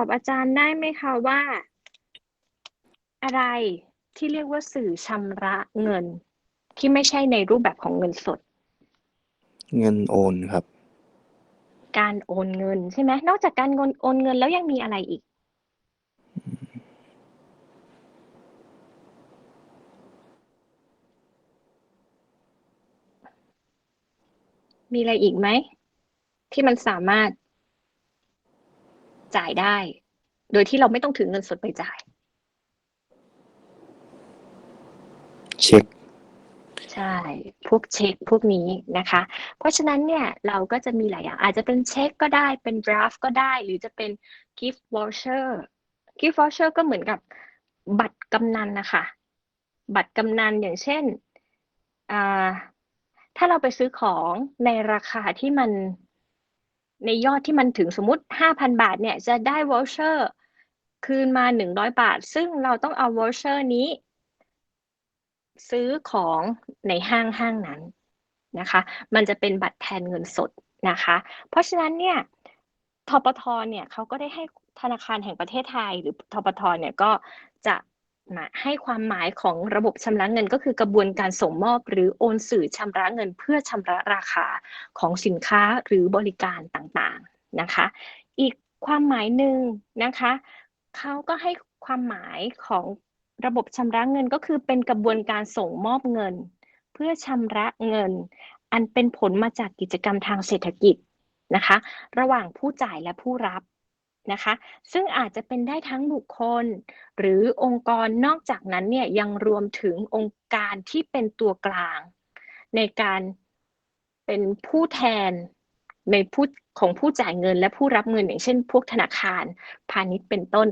อบอาจารย์ได้ไหมคะว่า อะไรที่เรียกว่าสื่อชำระเงิน ที่ไม่ใช่ในรูปแบบของเงินสด เงินโอนครับ การโอนเงินใช่ไหมนอกจากการโอนเงินแล้วยังมีอะไรอีกมีอะไรอีกไหม ที่มันสามารถ จ่ายได้ โดยที่เราไม่ต้องถือเงินสดไปจ่าย เช็ค ใช่ พวกเช็คพวกนี้นะคะ เพราะฉะนั้นเนี่ยเราก็จะมีหลายอย่าง อาจจะเป็นเช็คก็ได้เป็น draft ก็ได้ หรือจะเป็น gift voucher gift voucher ก็เหมือนกับบัตรกำนันนะคะบัตรกำนันอย่างเช่นอ่าถ้าเราไปซื้อของในราคาที่มัน ในยอดที่มันถึงสมมติ 5,000 บาทเนี่ยจะได้ voucher คืนมา 100 บาท ซึ่งเราต้องเอา voucher นี้ ซื้อของในห้างห้างนั้นนะคะ มันจะเป็นบัตรแทนเงินสดนะคะ เพราะฉะนั้นเนี่ยทปทเนี่ยเขาก็ได้ให้ธนาคารแห่งประเทศไทย หรือทปทเนี่ยก็จะ ให้ความหมายของระบบชำระเงินก็คือกระบวนการส่งมอบ หรือโอนสื่อชำระเงิน เพื่อชำระราคาของสินค้าหรือบริการต่างๆนะคะ อีกความหมายหนึ่งนะคะเขาก็ให้ความหมายของระบบชำระเงินก็คือเป็นกระบวนการส่งมอบเงิน เพื่อชำระเงิน อันเป็นผลมาจากกิจกรรมทางเศรษฐกิจนะคะ ระหว่างผู้จ่ายและผู้รับ นะคะ ซึ่งอาจจะเป็นได้ทั้งบุคคล หรือองค์กรนอกจากนั้นเนี่ยยังรวมถึงองค์การที่เป็นตัวกลาง ในการเป็นผู้แทนในผู้ของผู้จ่ายเงินและผู้รับเงินอย่างเช่น พวกธนาคาร พาณิชย์เป็นต้น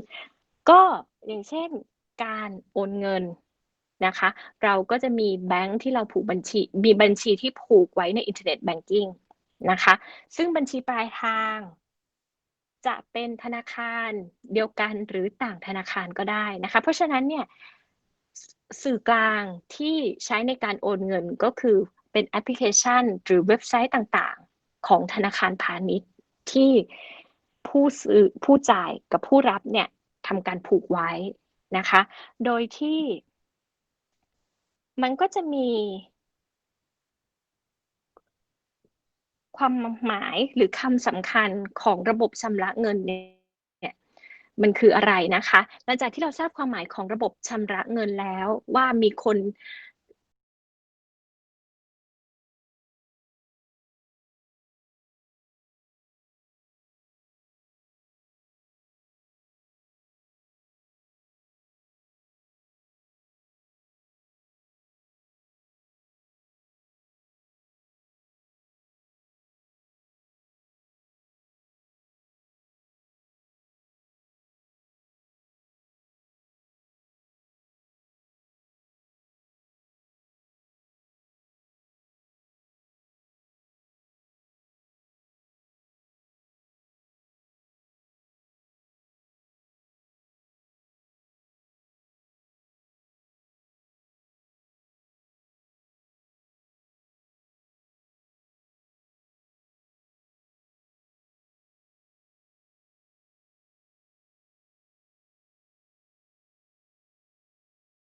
ก็อย่างเช่นการโอนเงินนะคะ เราก็จะมีแบงค์ที่เราผูกบัญชี มีบัญชีที่ผูกไว้ในอินเทอร์เน็ตแบงกิ้งนะคะ ซึ่งบัญชีปลายทาง จะเป็นธนาคารเดียวกันหรือต่างธนาคารก็ได้นะคะ เพราะฉะนั้นเนี่ยสื่อกลางที่ใช้ในการโอนเงินก็คือเป็นแอปพลิเคชัน หรือเว็บไซต์ต่างๆ ของธนาคารพาณิชย์ที่ผู้ซื้อผู้จ่ายกับผู้รับเนี่ยทำการผูกไว้นะคะ โดยที่มันก็จะมี ความหมายหรือคำสำคัญของระบบชำระเงินเนี่ยมันคืออะไรนะคะ หลังจากที่เราทราบความหมายของระบบชำระเงินแล้วว่ามีคน